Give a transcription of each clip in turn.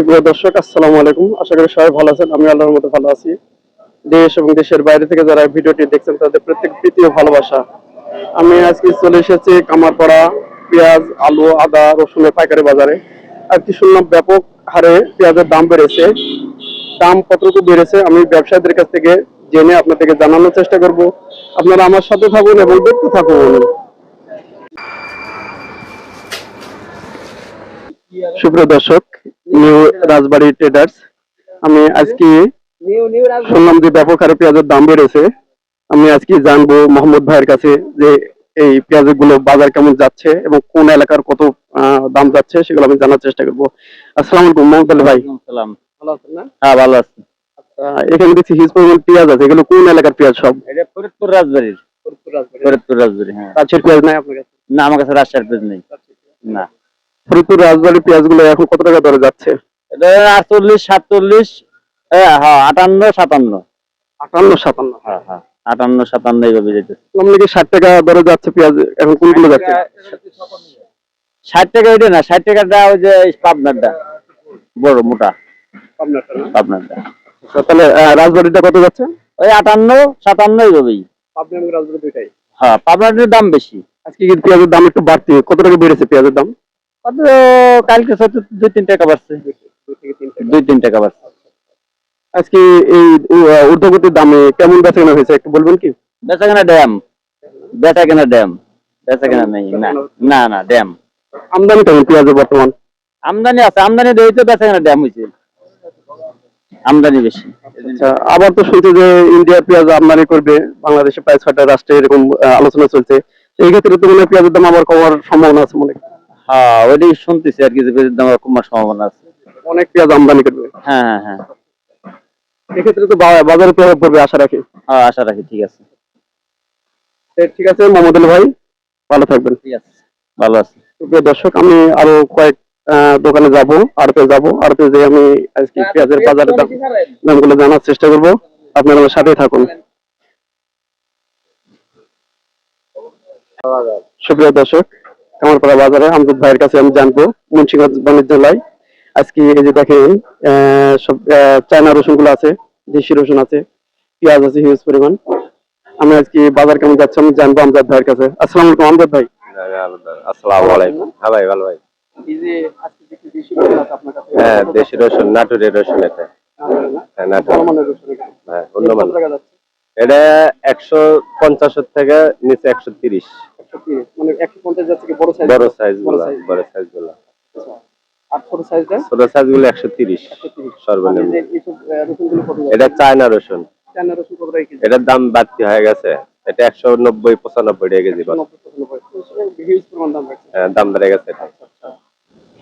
সুপ্রিয় দর্শক, আসসালামু আলাইকুম। আশা করি সবাই ভালো আছেন। আমি আল্লাহর মতো ভালো আছি। দেশ এবং দেশের বাইরে থেকে যারা ভিডিওটি দেখছেন, তাদের প্রত্যেক প্রীতি ভালোবাসা। আমি আজকে চলে এসেছি কামারপাড়া পেঁয়াজ, আলু, আদা, রসুনের পাইকারি বাজারে। আর কি শুনলাম ব্যাপক হারে পেঁয়াজের দাম বেড়েছে। দাম কতটুকু বেড়েছে, আমি ব্যবসায়ীদের কাছ থেকে জেনে আপনাদেরকে জানানোর চেষ্টা করব। আপনারা আমার সাথে থাকুন এবং দেখতে থাকুন। সুপ্রিয় দর্শক নিউ রাজবাড়ি ট্রেডার্স আমি আজকে শুনলাম যে ব্যাপক হারে পেঁয়াজের দাম বেড়েছে। আমি আজকে জানব মোহাম্মদ ভাইয়ের কাছে যে এই পেঁয়াজেরগুলো বাজার কেমন যাচ্ছে এবং কোন এলাকার কত দাম যাচ্ছে সেগুলো আমি জানার চেষ্টা করব। আসসালামু আলাইকুম মোহাম্মদ আলী ভাই। হ্যাঁ ভালো আছি। এখানে দেখছি হিউজ পরিমাণ পেঁয়াজ আছে। এগুলো কোন এলাকার পেঁয়াজ সব? এটা ফরিদপুর রাজবাড়ির। ফরিদপুর রাজবাড়ি। হ্যাঁ। কাছের পেঁয়াজ নাই আপনার কাছে? না আমার কাছে রাজশাহীর পেজ নেই। না। ফরিদপুর রাজবাড়ির পেঁয়াজগুলো এখন কত টাকা দরে যাচ্ছে? এটা আটচল্লিশ সাতচল্লিশ হ্যাঁ আটান্ন সাতান্ন। আটান্ন সাতান্ন। হ্যাঁ হ্যাঁ আটান্ন সাতান্ন এইভাবে যেতেছে কি ষাট টাকা দরে যাচ্ছে পেঁয়াজ? এখন কোনগুলো যাচ্ছে? ষাট টাকা এটা না ষাট টাকাটা ওই যে পাবনারটা। বড় মোটা। পাবনারটা আচ্ছা, তাহলে রাজবাড়িটা কত যাচ্ছে? ওই আটান্ন সাতান্ন এইভাবেই। রাজবাড়ি দুইটাই। হ্যাঁ পাবনারটার দাম বেশি। আজকে পেঁয়াজের দাম একটু বাড়তি? কত টাকা বেড়েছে পেঁয়াজের দাম? কালকে দুই তিন টাকা বাড়ছে। দুই তিন টাকা বাড়ছে। আজকে এই ঊর্ধ্বগতির দামে কেমন বেচা কেনা হয়েছে একটু বলবেন কি? বেচা কেনা ড্যাম। বেচা কেনা ড্যাম। বেচা কেনা নেই না না ড্যাম। আমদানি কেমন পেঁয়াজের বর্তমান? আমদানি আছে আমদানি বেচা কেনা ড্যাম হয়েছে আমদানি বেশি। আচ্ছা আবার তো শুনছি যে ইন্ডিয়া পেঁয়াজ আমদানি করবে বাংলাদেশে প্রায় ছয়টা রাষ্ট্রে এরকম আলোচনা চলছে। এই ক্ষেত্রে তো মনে হয় পেঁয়াজের দাম আবার কমার সম্ভাবনা আছে মনে হয়। হ্যাঁ ওইটাই শুনতেছি আর কি যে পেঁয়াজের দাম কমার সম্ভাবনা আছে। অনেক পেঁয়াজ আমদানি করবে। হ্যাঁ হ্যাঁ হ্যাঁ। এক্ষেত্রে তো বাজারে প্রভাব পড়বে আশা রাখি। হ্যাঁ আশা রাখি ঠিক আছে। ঠিক আছে মোহাম্মদ ভাই ভালো থাকবেন। ঠিক আছে ভালো আছে। প্রিয় দর্শক আমি আরও কয়েক আহ, দোকানে যাব আড়তে যাব আড়তে যে আমি আজকে পেঁয়াজের বাজারের দাম দামগুলো জানার চেষ্টা করব। আপনারা আমার সাথেই থাকুন। সুপ্রিয় দর্শক কামারপাড়া বাজারে আমজদ ভাইয়ের কাছে আমি জানব মুন্সিগঞ্জ বাণিজ্যালয় আজকে এই যে দেখেন আহ, সব চায়না রসুনগুলো আছে দেশি রসুন আছে পেঁয়াজ আছে হিউজ পরিমাণ। আমি আজকে বাজার কেমন যাচ্ছে আমি জানব আমজাদ ভাইয়ের কাছে। আসসালামু আলাইকুম আমজাদ ভাই। আসসালামু আলাইকুম হ্যাঁ ভাই ভালো ভাই। হ্যাঁ দেশি রসুন নাটুরের রসুন এটা। হ্যাঁ নাটুর। হ্যাঁ? এটা একশো পঞ্চাশের থেকে নিচে একশো তিরিশ। 130 মানে 150 যাচ্ছে কি বড় সাইজ বড় সাইজগুলো বড় সাইজগুলো। আর ছোট সাইজটা ছোট সাইজগুলো একশো তিরিশ 130 সর্বনিম্ন। এই যে এইসব আহ, রসুনগুলো কত যাচ্ছে? এটা চায়না রসুন। চায়না রসুন কত টাকা এটার দাম বাড়তি হয়ে গেছে। এটা একশো নব্বই পঁচানব্বই টাকা কেজি পাচ্ছে। 90 95 হিউজ পরিমাণ দাম রাখছে। হ্যাঁ, দাম বেড়ে গেছে এটা।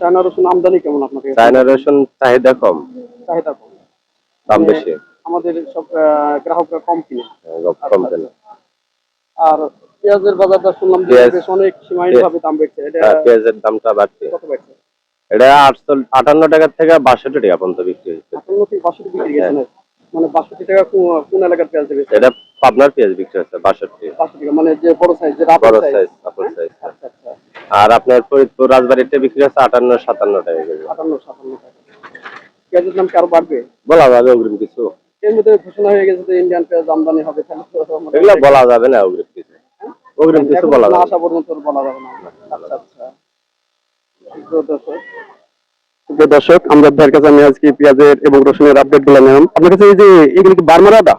চায়না রসুন আমদানি কেমন চায়না রসুন চাহিদা কম। চাহিদা কম। দাম বেশি। আমাদের সব গ্রাহকরা কম কিনে। হ্যাঁ, কম দেন আর পেঁয়াজের বাজারটা শুনলাম যে বেশ অনেক সীমাহীন ভাবে দাম বেড়েছে। এটা হ্যাঁ, পেঁয়াজের দামটা বাড়তি কত বেড়েছে? এটা আটশো আটান্ন টাকা থেকে বাষট্টি টাকা পর্যন্ত বিক্রি হচ্ছে আটান্ন থেকে বাষট্টি বিক্রি গেছে মানে বাষট্টি টাকা কোন- এলাকার পেঁয়াজ দেবে এটা পাবনার পেঁয়াজ বিক্রি হচ্ছে বাষট্টি। বাষট্টি টাকা মানে যে বড় সাইজ বড় সাইজ আপন সাইজ আচ্ছা আচ্ছা। আর আপনার ফরিদপুর রাজবাড়িতে বিক্রি হচ্ছে আটান্ন সাতান্ন টাকা আটান্ন সাতান্ন টাকা। পেঁয়াজের দাম কি আরও বাড়বে? বলা যাবে অগ্রিম কিছু। এর মধ্যে ঘোষণা হয়ে গেছে যে ইন্ডিয়ান পেঁয়াজ আমদানি হবে এগুলো বলা যাবে না অগ্রিম কিছু? অগ্রিম কিছু বলা যাবে আসা পর্যন্ত বলা যাবে না। আচ্ছা আচ্ছা। দর্শক প্রিয় দর্শক ভাইয়ের কাছে আমি আজকে পেঁয়াজের এবং রসুনের আপডেটগুলো নিলাম। আপনার কাছে এই যে এগুলো কি বার্মার আদা?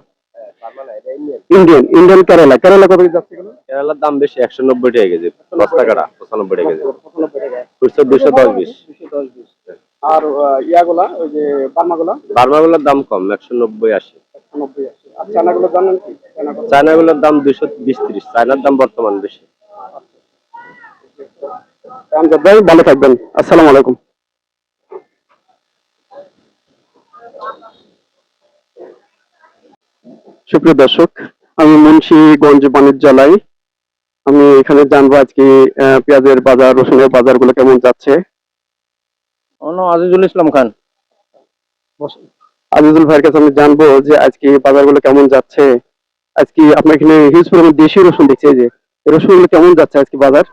Indian Indian Kerala. কেরালা কত যাচ্ছে কেরালার দাম বেশি একশো নব্বই টাকা কেজি। দশ টাকাটা পঁচানব্বই টাকা কেজি। পঁচানব্বই টাকা। খুচরো দুশো দশ বিশ। দুশো দশ বিশ। আর ইয়াগুলা ওই যে বার্মাগুলা? বার্মাগুলোর দাম কম একশো নব্বই আশি। একশো নব্বই আছে আর চানাগুলো জানেন কি? চায়নাগুলোর দাম? দুশো বিশ ত্রিশ। চায়নার দাম বর্তমান বেশি। আমজাদ ভাই ভালো থাকবেন। আসসালামু আলাইকুম। সুপ্রিয় দর্শক আমি মুন্সিগঞ্জ বাণিজ্যালয় আমি এখানে জানব আজকে আহ, পেঁয়াজের বাজার রসুনের বাজারগুলো কেমন যাচ্ছে। আজিজুল ইসলাম খান। আজিজুল ভাইয়ের কাছে আমি জানব যে আজকে বাজারগুলো কেমন যাচ্ছে। আজকে আপনার এখানে হিউজ পরিমাণ দেশি রসুন দেখছি যে রসুনগুলো কেমন যাচ্ছে আজকে বাজার?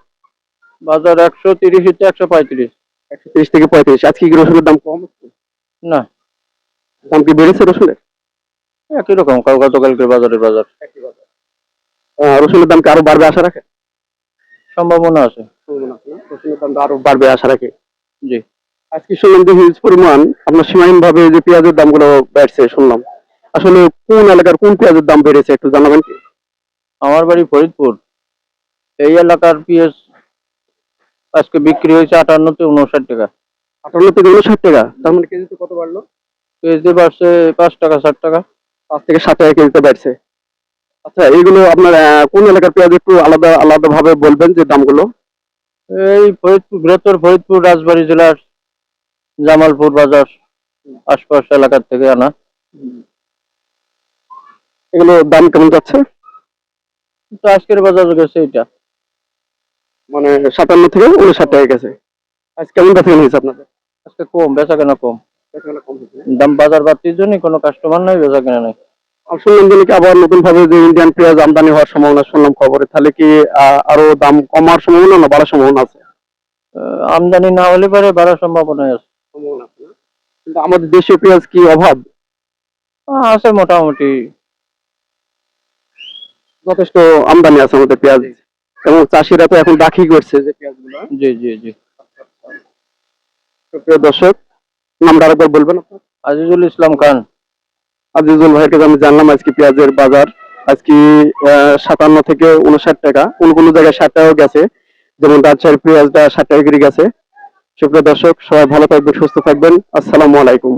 বাজার একশো তিরিশ একশো পঁয়ত্রিশ। একশো তিরিশ থেকে পঁয়ত্রিশ আজকে কি রসুনের দাম কম না। দাম কি বেড়েছে রসুনের? একই রকম কাউ গতকালকের বাজারের বাজার। রসুনের দাম কি আরও বাড়বে আশা রাখে? সম্ভাবনা আছে। রসুনের দাম আরও বাড়বে আশা রাখে। জি। আজকে শুনলাম যে হিউজ পরিমাণ আপনার সীমাহীন ভাবে যে পেঁয়াজের দামগুলো বাড়ছে শুনলাম। আসলে কোন এলাকার কোন পেঁয়াজের দাম বেড়েছে একটু জানাবেন কি? আমার বাড়ি ফরিদপুর। এই এলাকার পিএস আজকে বিক্রি হয়েছে আটান্নতে উনষাট টাকা। আটান্ন থেকে উনষাট টাকা? তার মানে কেজিতে কত বাড়লো? কেজি বাড়ছে পাঁচ টাকা ষাট টাকা। পাঁচ থেকে সাত টাকা কেজিতে বাড়ছে। আচ্ছা এইগুলো আপনার কোন এলাকার পেঁয়াজ একটু আলাদা আলাদা ভাবে বলবেন যে দামগুলো? এই ফরিদপুর বৃহত্তর ফরিদপুর রাজবাড়ী জেলার জামালপুর বাজার আশপাশ এলাকার থেকে আনা। এগুলো দাম কেমন যাচ্ছে? তো আজকের বাজার গেছে এটা মানে সাতান্ন থেকে উনষাট টাকা গেছে। আজ কেমন বেচা হয়েছে আপনাদের? আজকে কম বেচা কেনা কম। দাম বাজার বাড়তির জন্য কোনো কাস্টমার নাই বেচা কেনা নাই। আর শুনলাম যে আবার নতুন ভাবে যে ইন্ডিয়ান পেঁয়াজ আমদানি হওয়ার সম্ভাবনা শুনলাম খবরে। তাহলে কি আরও দাম কমার সম্ভাবনা না বাড়ার সম্ভাবনা আছে? আমদানি না হলে পারে বাড়ার সম্ভাবনা আছে। না? কিন্তু আমাদের দেশীয় পেঁয়াজ কি অভাব? আছে মোটামুটি। যথেষ্ট আমদানি আছে আমাদের পেঁয়াজ। এবং চাষিরা তো এখন দাখি করছে যে পেঁয়াজগুলো। জি জি জি। প্রিয় দর্শক নামটা আরেকবার বলবেন আজিজুল ইসলাম খান। আজিজুল ভাইয়ের কাছে আমি জানলাম আজকে পেঁয়াজের বাজার আজকে সাতান্ন থেকে উনষাট টাকা। কোন কোন জায়গায় ষাট টাকাও গেছে। যেমন রাজশাহীর পেঁয়াজটা ষাট টাকা করে গেছে। সুপ্রিয় দর্শক সবাই ভালো থাকবেন সুস্থ থাকবেন। আসসালামু আলাইকুম।